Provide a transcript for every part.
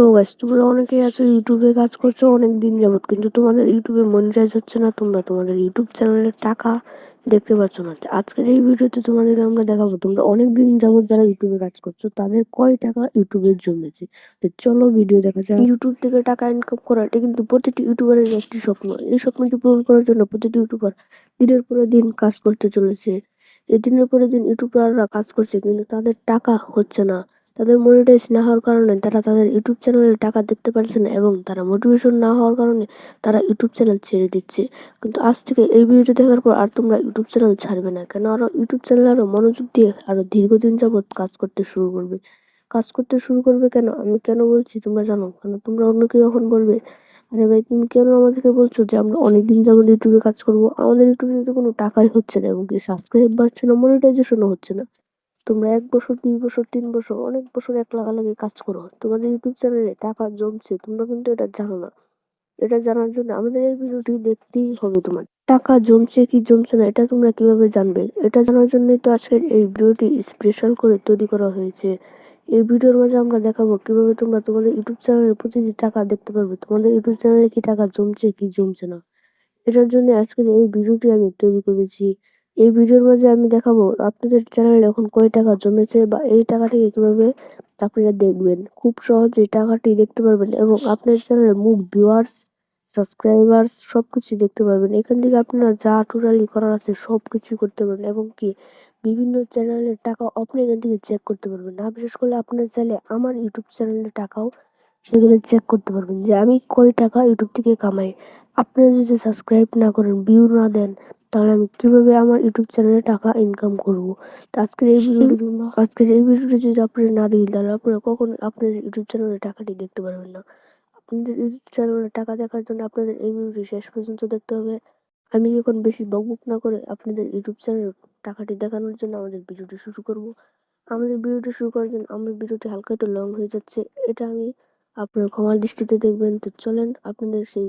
তো গাইস তোমরা অনেকেই আছো ইউটিউবে কাজ করছ অনেক দিন যাবৎ, কিন্তু তোমাদের ইউটিউবে মনিটাইজ হচ্ছে না, তোমরা তোমাদের ইউটিউব চ্যানেলের টাকা দেখতে পাচ্ছ না। আজকের এই ভিডিওতে তোমাদের আমরা দেখাবো, তোমরা অনেক দিন যাবত যারা ইউটিউবে কাজ করছ, তাদের কয় টাকা ইউটিউবে জমেছে তো চলো ভিডিও দেখা যায় ইউটিউব থেকে টাকা ইনকাম করা, এটা কিন্তু প্রতিটি ইউটিউবারের একটি স্বপ্ন। এই স্বপ্নটি পূরণ করার জন্য প্রতিটি ইউটিউবার দিনের পরে দিন কাজ করতে চলেছে। এই দিনের পরে দিন ইউটিউবাররা কাজ করছে, কিন্তু তাদের টাকা হচ্ছে না। তাদের মনিটাইজ না হওয়ার কারণে তারা তাদের ইউটিউব চ্যানেলে টাকা দেখতে পারছে না এবং তারা মোটিভেশন না হওয়ার কারণে তারা ইউটিউব চ্যানেল ছেড়ে দিচ্ছে। কিন্তু আজ থেকে এই ভিডিওটি দেখার পর আর তোমরা ইউটিউব চ্যানেল ছাড়বে না, কেন আরও ইউটিউব চ্যানেল আরও মনোযোগ দিয়ে আরও দীর্ঘদিন যাবৎ কাজ করতে শুরু করবে। কাজ করতে শুরু করবে কেন? আমি কেন বলছি তোমরা জানো? কেন তোমরা অন্য কেউ এখন বলবে? আরে ভাই, তুমি কেন আমাদেরকে বলছো যে আমরা অনেকদিন যাবত ইউটিউবে কাজ করব? আমাদের ইউটিউবে তো কোনো টাকাই হচ্ছে না এবং কি সাবস্ক্রাইব বাড়ছে না মনিটাইজেশনও হচ্ছে না। তোমরা এক বছর, দুই বছর, তিন বছর, অনেক বছর এক লাগালাগি কাজ করো। তোমাদের ইউটিউব চ্যানেলে টাকা জমছে, তোমরা কিন্তু এটা জানো না। এটা জানার জন্য আমাদের এই ভিডিওটি দেখতেই হবে তোমার টাকা জমছে কি জমছে না, এটা তোমরা কীভাবে জানবে? এটা জানার জন্যই তো আজকের এই ভিডিওটি স্পেশাল করে তৈরি করা হয়েছে। এই ভিডিওর মাঝে আমরা দেখাবো কীভাবে তোমরা তোমাদের ইউটিউব চ্যানেলে প্রতিটি টাকা দেখতে পারবে। তোমাদের ইউটিউব চ্যানেলে কি টাকা জমছে, কি জমছে না? এটার জন্য আজকের এই ভিডিওটি আমি তৈরি করেছি। এই ভিডিওর মাঝে আমি দেখাবো আপনাদের চ্যানেলে এখন কয় টাকা জমেছে বা এই টাকাটি কীভাবে আপনারা দেখবেন। খুব সহজে টাকাটি দেখতে পারবেন এবং আপনার চ্যানেলে মুখ ভিউয়ার্স সাবস্ক্রাইবার্স সব সবকিছু দেখতে পারবেন। এখান থেকে আপনারা যা টোটালি করার আছে সবকিছু করতে পারবেন এবং কি বিভিন্ন চ্যানেলের টাকা আপনি এখান থেকে চেক করতে পারবেন। না, বিশেষ করে আপনার চাইলে আমার ইউটিউব চ্যানেলের টাকাও সেগুলো চেক করতে পারবেন যে আমি কয় টাকা ইউটিউব থেকে কামাই। আপনারা যদি সাবস্ক্রাইব না করেন ভিউ না দেন তাহলে আমি কীভাবে আমার ইউটিউব চ্যানেলে টাকা ইনকাম করব? তো আজকের এই ভিডিওটি আজকের এই ভিডিওটি যদি আপনারা না দেখেন তাহলে আপনারা কখনো আপনাদের ইউটিউব চ্যানেলে টাকাটি দেখতে পারবেন না। আপনাদের ইউটিউব চ্যানেলে টাকা দেখার জন্য আপনাদের এই ভিডিওটি শেষ পর্যন্ত দেখতে হবে। আমি এখন বেশি বকবক না করে আপনাদের ইউটিউব চ্যানেলে টাকাটি দেখানোর জন্য আমাদের ভিডিওটি শুরু করব। আমাদের ভিডিওটি শুরু করার জন্য আমার ভিডিওটি হালকা একটু লং হয়ে যাচ্ছে। এটা আমি আপনার ক্ষমার দৃষ্টিতে দেখবেন। তো চলেন আপনাদের সেই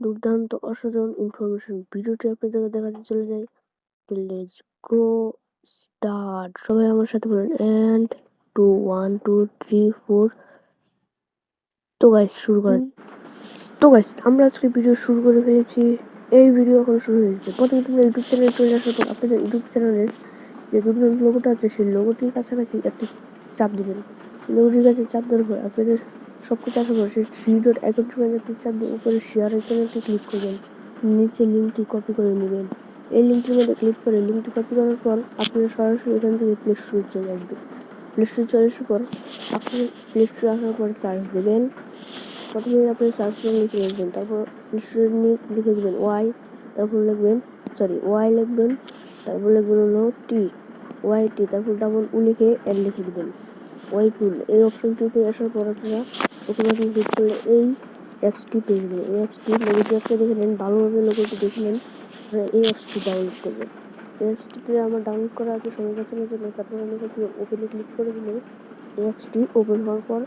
দুর্দান্ত, অসাধারণ ইনফরমেশন ভিডিওটি আপনাদের দেখাতে চলে যাই। তো লেটস গো স্টার্ট সবাই আমার সাথে বলেন and two one two three four তো গাইস শুরু করেন তো গাইস আমরা আজকে ভিডিও শুরু করে ফেলেছি। এই ভিডিও এখন শুরু হয়েছে প্রথমে তোমরা ইউটিউব চ্যানেলে চলে আসার পর আপনাদের ইউটিউব চ্যানেলের যে দুর্দান্ত লোগোটা আছে, সেই লোগোটির কাছাকাছি একটি চাপ দিবেন। লোগোটির কাছে চাপ দেওয়ার পর আপনাদের সব কিছু আসার পর সেই থ্রি ডট একটি চাপ দিয়ে উপরে শেয়ার আইকনে ক্লিক করবেন। নিচে লিঙ্কটি কপি করে নেবেন। এই লিঙ্কটির মধ্যে ক্লিক করে লিঙ্কটি কপি করার পর আপনারা সরাসরি এখান থেকে প্লে স্টোরে চলে আসবে প্লে স্টোরে চলে আসার পর আপনি প্লে স্টোরে আসার পর চার্জ দেবেন। প্রথমে আপনি সার্চ করে লিখে লিখবেন তারপর প্লে স্টোরে লিখে দেবেন ওয়াই তারপর লিখবেন সরি ওয়াই লিখবেন, তারপর লিখবেন হলো টি ওয়াই টি তারপর ডাবল উ লিখে এল লিখে দেবেন। ওয়াই টুল এই অপশনটিতে আসার পর আপনারা ওখানে আপনি ক্লিক করলে এই অ্যাপসটি পেয়ে যাবেন। এই অ্যাপসটি লোগোটি আপনি দেখে নেন, ভালোভাবে লোগোটি দেখে নেন এই অ্যাপসটি ডাউনলোড করবেন এই অ্যাপসটিতে আমার ডাউনলোড করা আছে সময় বাঁচানোর জন্য তারপর আমি ওপেনে ক্লিক করে দিলে এই অ্যাপসটি ওপেন হওয়ার পর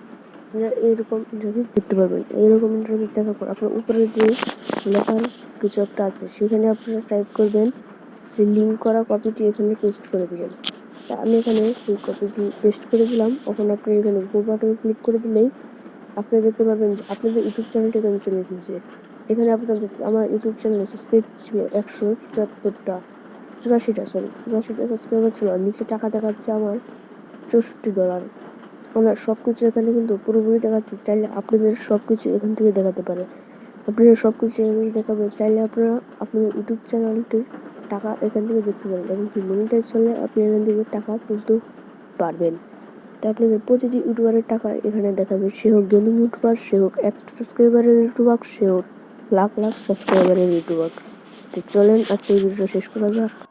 আপনারা এইরকম ইন্টারভিউ দেখতে পারবেন। এইরকম ইন্টারভিউ দেখার পর আপনার উপরে যে লেখার কিছু একটা আছে, সেখানে আপনারা টাইপ করবেন সেই লিঙ্ক করা কপিটি এখানে পেস্ট করে দেবেন তা আমি এখানে সেই কপিটি পেস্ট করে দিলাম। ওখানে আপনি এখানে গো বাটনে ক্লিক করে দিলেই আপনারা দেখতে পাবেন আপনাদের ইউটিউব চ্যানেলটি এখানে চলে এসেছে, এখানে আপনাদের, আমার ইউটিউব চ্যানেলে সাবস্ক্রাইব ছিল একশো চুয়াত্তরটা, চুরাশিটা সরি চুরাশিটা সাবস্ক্রাইবার ছিল আর নিচে টাকা দেখাচ্ছে আমার চৌষট্টি ডলার আমরা সব কিছু এখানে কিন্তু পুরোপুরি দেখাচ্ছে, চাইলে আপনাদের সব কিছু এখান থেকে দেখাতে পারে। আপনারা সব কিছু এখানে দেখাবে, চাইলে আপনারা আপনাদের ইউটিউব চ্যানেলটির টাকা এখান থেকে দেখতে পারেন এবং কি মনিটাইজ হলে আপনি এখান থেকে টাকা তুলতে পারবেন। তা আপনাদের প্রতিটি ইউটিউবারের টাকা এখানে দেখাবে, সে হোক গেমিং ইউটিউবার সে হোক এক সাবস্ক্রাইবারের ইউটিউবার সে হোক লাখ লাখ সাবস্ক্রাইবারের ইউটিউবার তো চলেন আজকে ভিডিও শেষ করা যাক।